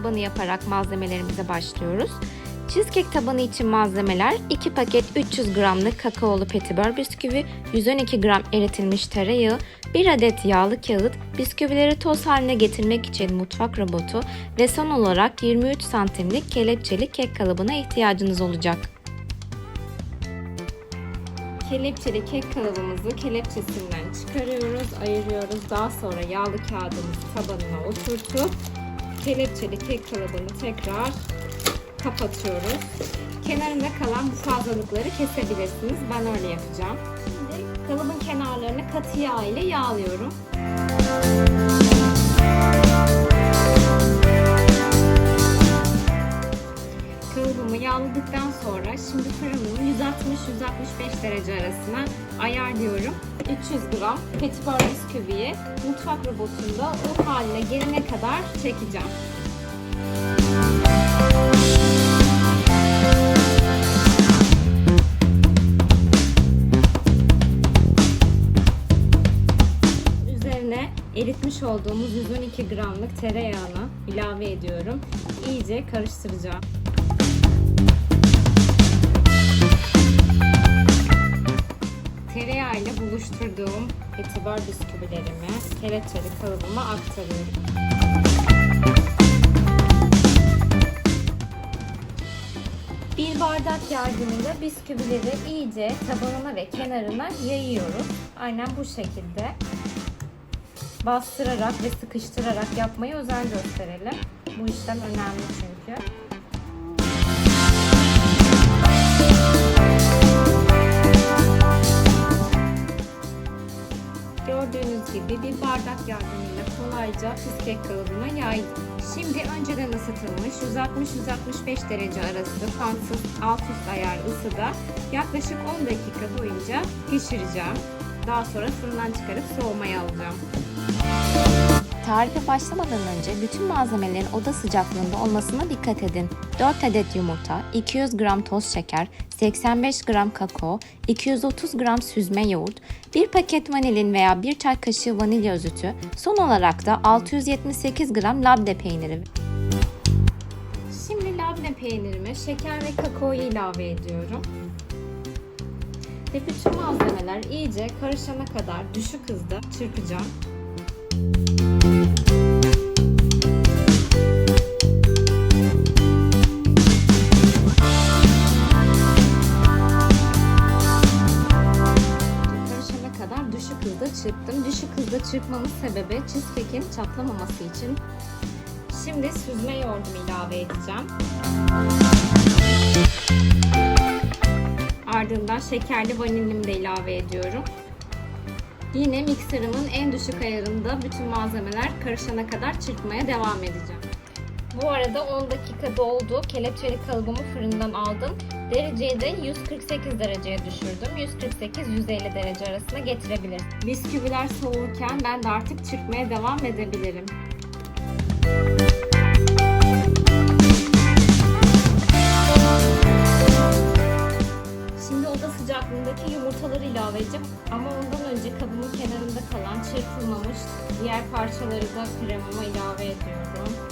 tabanı yaparak malzemelerimize başlıyoruz. Cheesecake tabanı için malzemeler 2 paket 300 gramlık kakaolu petibör bisküvi, 112 gram eritilmiş tereyağı, 1 adet yağlı kağıt, bisküvileri toz haline getirmek için mutfak robotu ve son olarak 23 santimlik kelepçeli kek kalıbına ihtiyacınız olacak. Kelepçeli kek kalıbımızı kelepçesinden çıkarıyoruz, ayırıyoruz. Daha sonra yağlı kağıdımızı tabanına oturtup kelepçeli kek kalıbını tekrar kapatıyoruz. Kenarında kalan bu fazlalıkları kesebilirsiniz. Ben öyle yapacağım. Şimdi kalıbın kenarlarını katı yağ ile yağlıyorum. Kalıbımı yağladıktan sonra şimdi fırınımı 160-165 derece arasına ayarlıyorum. 300 gram petibör bisküviyi mutfak robotunda un haline gelene kadar çekeceğim. Eritmiş olduğumuz 112 gramlık tereyağını ilave ediyorum. İyice karıştıracağım. Tereyağı ile buluşturduğum petibör bisküvilerimi kelepçeli kalıbıma aktarıyorum. Bir bardak yardımıyla bisküvileri iyice tabanına ve kenarına yayıyoruz. Aynen bu şekilde. Bastırarak ve sıkıştırarak yapmaya özen gösterelim. Bu işlem önemli çünkü. Gördüğünüz gibi bir bardak yardımıyla kolayca cheesecake kalıbına yaydım. Şimdi önceden ısıtılmış 160-165 derece arası fansız alt üst ayar ısıda yaklaşık 10 dakika boyunca pişireceğim. Daha sonra fırından çıkarıp soğumaya alacağım. Tarife başlamadan önce bütün malzemelerin oda sıcaklığında olmasına dikkat edin. 4 adet yumurta, 200 gram toz şeker, 85 gram kakao, 230 gram süzme yoğurt, 1 paket vanilin veya 1 çay kaşığı vanilya özütü, son olarak da 678 gram labne peyniri. Şimdi labne peynirime şeker ve kakaoyu ilave ediyorum. Ve bütün malzemeler iyice karışana kadar düşük hızda çırpacağım. Hızda çırpmamın sebebi cheesecake'in çatlamaması için. Şimdi süzme yoğurdumu ilave edeceğim. Ardından şekerli vanilimi de ilave ediyorum. Yine mikserımın en düşük ayarında bütün malzemeler karışana kadar çırpmaya devam edeceğim. Bu arada 10 dakika doldu. Kelepçeli kalıbımı fırından aldım. Dereceyi de 148 dereceye düşürdüm. 148-150 derece arasına getirebilirim. Bisküviler soğurken ben de artık çırpmaya devam edebilirim. Şimdi oda sıcaklığındaki yumurtaları ilave edeceğim. Ama ondan önce kabımın kenarında kalan çırpılmamış diğer parçaları da kremama ilave ediyorum.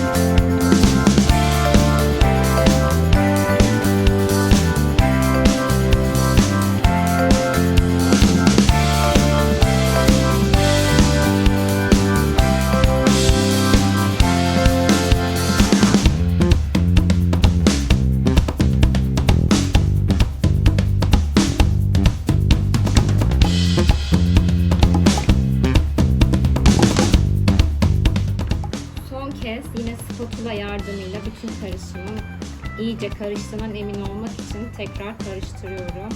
Son karıştığından emin olmak için tekrar karıştırıyorum.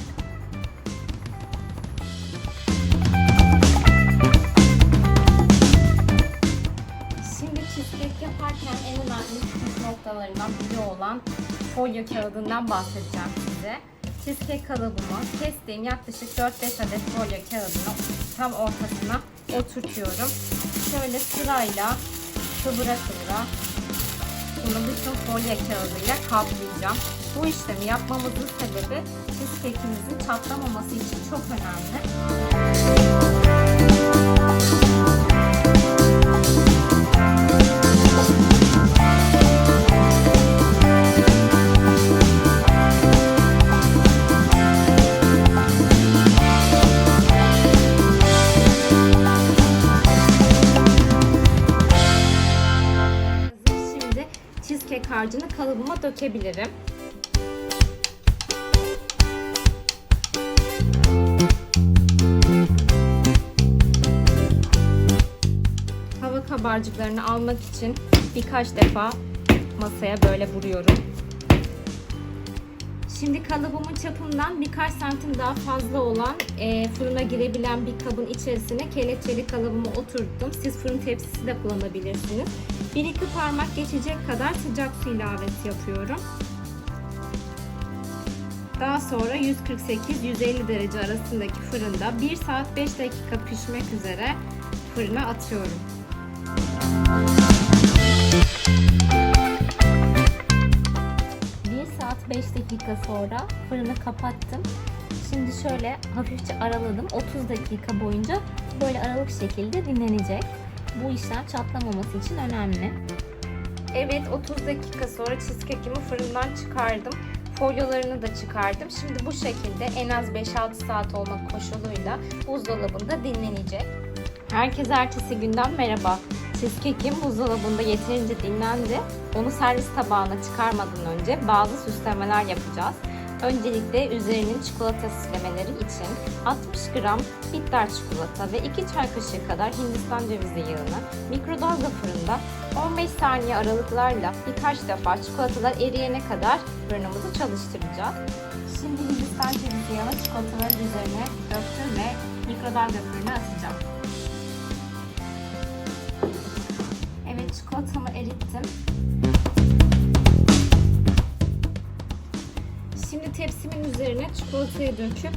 Şimdi cheesecake yaparken en önemli püf noktalarından biri olan folyo kağıdından bahsedeceğim size. Cheesecake kalıbımı kestiğim yaklaşık 4-5 adet folyo kağıdını tam ortasına oturtuyorum. Şöyle sırayla kıvıra kıvıra bunu bütün folyo kağıdıyla kaplayacağım. Bu işlemi yapmamızın sebebi cheesecake'imizin çatlamaması için çok önemli. Kalıbıma dökebilirim. Hava kabarcıklarını almak için birkaç defa masaya böyle vuruyorum. Şimdi kalıbımın çapından birkaç santim daha fazla olan e, fırına girebilen bir kabın içerisine kelepçeli kalıbımı oturttum. Siz fırın tepsisi de kullanabilirsiniz. Bir iki parmak geçecek kadar sıcak su ilavesi yapıyorum. Daha sonra 148-150 derece arasındaki fırında 1 saat 5 dakika pişmek üzere fırına atıyorum. Bir 5 dakika sonra fırını kapattım. Şimdi şöyle hafifçe araladım. 30 dakika boyunca böyle aralık şekilde dinlenecek. Bu işlem çatlamaması için önemli. Evet 30 dakika sonra cheesecake'imi fırından çıkardım. Folyolarını da çıkardım. Şimdi bu şekilde en az 5-6 saat olmak koşuluyla buzdolabında dinlenecek. Herkese ertesi günden merhaba. Cheesecake'im buzdolabında yeterince dinlendi. Onu servis tabağına çıkarmadan önce bazı süslemeler yapacağız. Öncelikle üzerinin çikolata süslemeleri için 60 gram bitter çikolata ve 2 çay kaşığı kadar Hindistan cevizi yağını mikrodalga fırında 15 saniye aralıklarla birkaç defa çikolatalar eriyene kadar fırınımızı çalıştıracağız. Şimdi Hindistan cevizi yağını çikolataların üzerine döktüm ve mikrodalga fırına atacağım. Çikolatamı erittim. Şimdi tepsimin üzerine çikolatayı döküp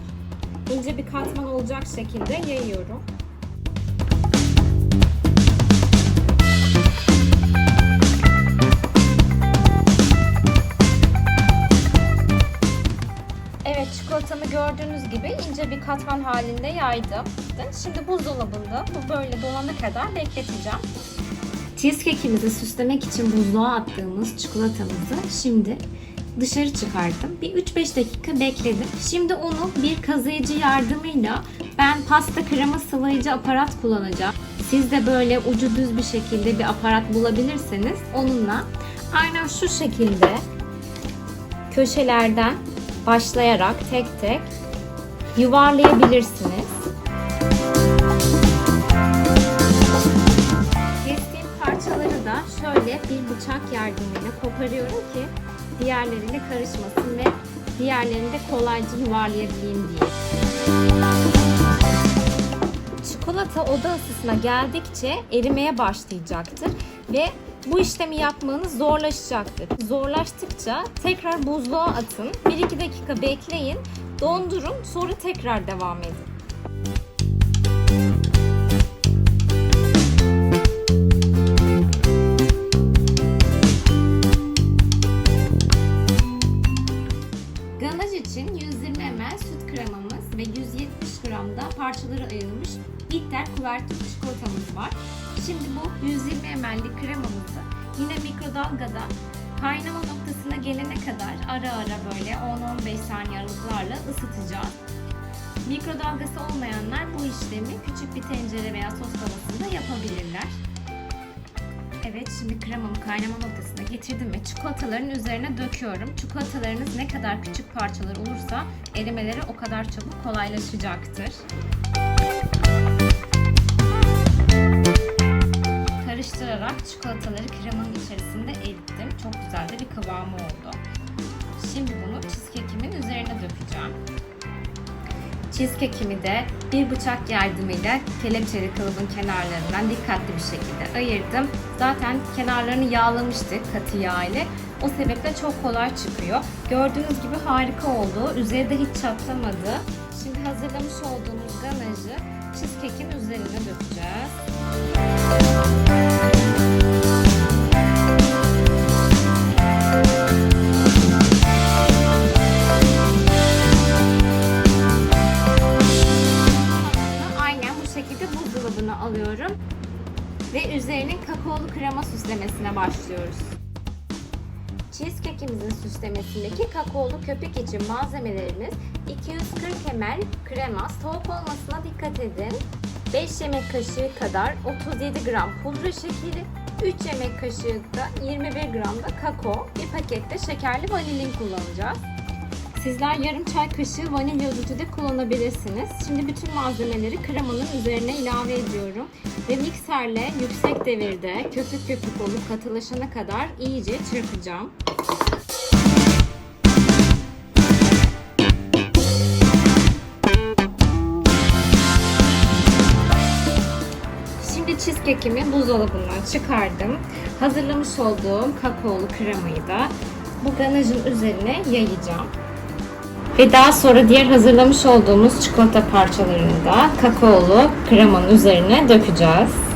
ince bir katman olacak şekilde yayıyorum. Evet çikolatamı gördüğünüz gibi ince bir katman halinde yaydım. Şimdi buzdolabında bu böyle dolana kadar bekleteceğim. Cheesecake'imizi süslemek için buzluğa attığımız çikolatamızı şimdi dışarı çıkardım. Bir 3-5 dakika bekledim. Şimdi onu bir kazıyıcı yardımıyla ben pasta krema sıvayıcı aparat kullanacağım. Siz de böyle ucu düz bir şekilde bir aparat bulabilirseniz onunla aynen şu şekilde köşelerden başlayarak tek tek yuvarlayabilirsiniz. Yardımıyla koparıyorum ki diğerleriyle karışmasın ve diğerlerini de kolayca yuvarlayabileyim diye. Çikolata oda ısısına geldikçe erimeye başlayacaktır ve bu işlemi yapmanız zorlaşacaktır. Zorlaştıkça tekrar buzluğa atın. 1-2 dakika bekleyin. Dondurun. Sonra tekrar devam edin. Var. Şimdi bu 120 ml'lik kremamızı yine mikrodalgada kaynama noktasına gelene kadar ara ara böyle 10-15 saniye aralıklarla ısıtacağız. Mikrodalgası olmayanlar bu işlemi küçük bir tencere veya sos tavasında yapabilirler. Evet şimdi kremamı kaynama noktasına getirdim ve çikolataların üzerine döküyorum. Çikolatalarınız ne kadar küçük parçalar olursa erimeleri o kadar çabuk kolaylaşacaktır. Karıştırarak çikolataları kremanın içerisinde erittim. Çok güzel de bir kıvamı oldu. Şimdi bunu cheesecake'imin üzerine dökeceğim. Cheesecake'imi de bir bıçak yardımıyla kelepçeli kalıbın kenarlarından dikkatli bir şekilde ayırdım. Zaten kenarlarını yağlamıştık katı yağ ile. O sebeple çok kolay çıkıyor. Gördüğünüz gibi harika oldu. Üzeri de hiç çatlamadı. Şimdi hazırlamış olduğumuz ganajı cheesecake'in üzerine dökeceğiz. Aynen bu şekilde buzdolabına alıyorum. Ve üzerinin kakaolu krema süslemesine başlıyoruz. Cheesecake'imizin süslemesindeki kakaolu köpük için malzemelerimiz 240 ml krema, soğuk olmasına dikkat edin. 5 yemek kaşığı kadar 37 gram pudra şekeri, 3 yemek kaşığı da 21 gram da kakao, bir pakette şekerli vanilin kullanacağız. Sizler yarım çay kaşığı vanilya özütü de kullanabilirsiniz. Şimdi bütün malzemeleri kremanın üzerine ilave ediyorum. Ve mikserle yüksek devirde köpük köpük olup katılaşana kadar iyice çırpacağım. Şimdi cheesecake'imi buzdolabından çıkardım. Hazırlamış olduğum kakaolu kremayı da bu ganajın üzerine yayacağım. Ve daha sonra diğer hazırlamış olduğumuz çikolata parçalarını da kakaolu kremanın üzerine dökeceğiz.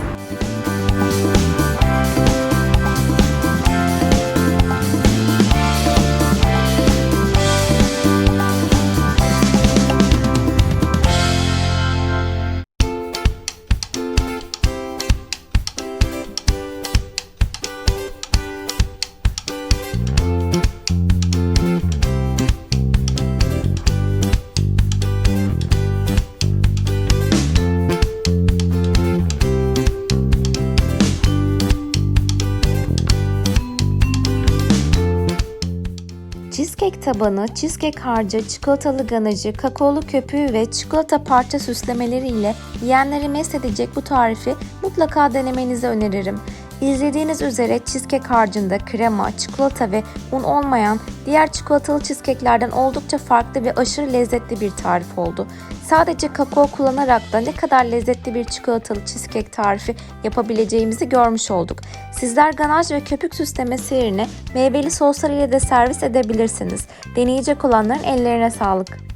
Cheesecake tabanı, cheesecake harcı, çikolatalı ganajı, kakaolu köpüğü ve çikolata parça süslemeleri ile yiyenleri mest edecek bu tarifi mutlaka denemenizi öneririm. İzlediğiniz üzere cheesecake harcında krema, çikolata ve un olmayan diğer çikolatalı cheesecake'lerden oldukça farklı ve aşırı lezzetli bir tarif oldu. Sadece kakao kullanarak da ne kadar lezzetli bir çikolatalı cheesecake tarifi yapabileceğimizi görmüş olduk. Sizler ganaj ve köpük süslemesi yerine meyveli soslar ile de servis edebilirsiniz. Deneyecek olanların ellerine sağlık.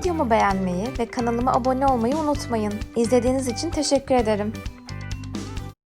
Videomu beğenmeyi ve kanalıma abone olmayı unutmayın. İzlediğiniz için teşekkür ederim.